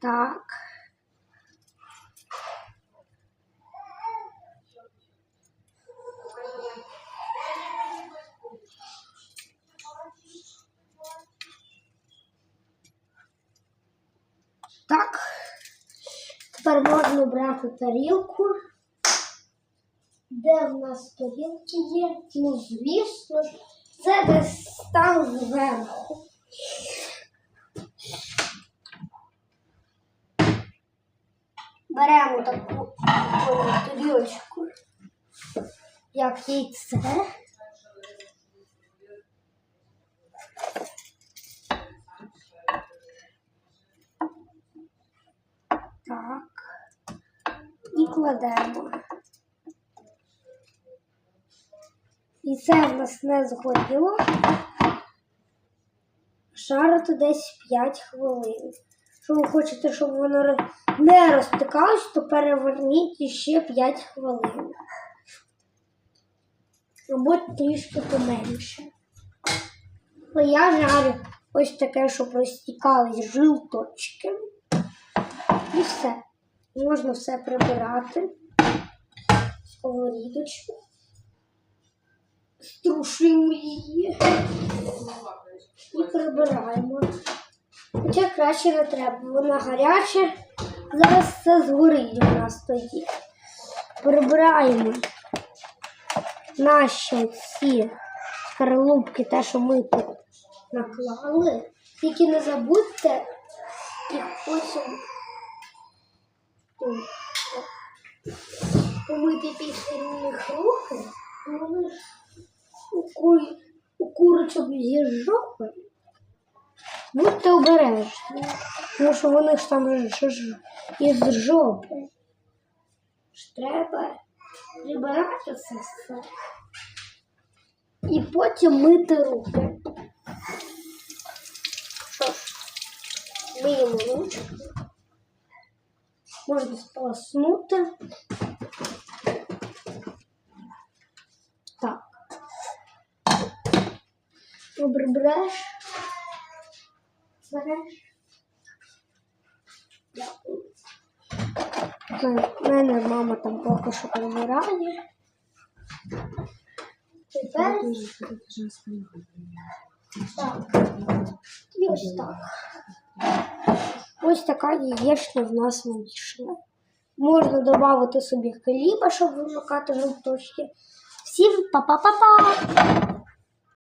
Так. Так. Тепер можна брати тарілку. Де в нас тарілки є? Ну, звісно це десь там зверху. Беремо таку, тарілочку, як яйце. Так. І кладемо. І це в нас не згоріло. Шарити десь 5 хвилин. Якщо ви хочете, щоб воно не розтикалось, то переверніть ще 5 хвилин. Або трішки поменше. Бо я жарю ось таке, щоб розтікались жилточки. І все. Можна все прибирати. Сковорідочку. Струшуємо її. І прибираємо. Хоча краще не треба, вона гаряча. Зараз це згорить у нас тоді. Прибираємо наші ці скорлупки, те, що ми тут наклали. Тільки не забудьте їх м, помити після них руки. Вони у курочок зі жопи. Будьте обережні, тому що вони ж там ж, ж із жопи. Ж треба прибирати це все. І потім мити руки. Що ж, миємо ручки. Можна сполоснути. Так. Добре береш. Береш. Дякую. У мене мама там поки що прибирає. Тепер так. І ось так. Ось така яєчня в нас вийшла. Можна додати собі хліба, щоб вимикати жовточки. Всім па-па-па-па!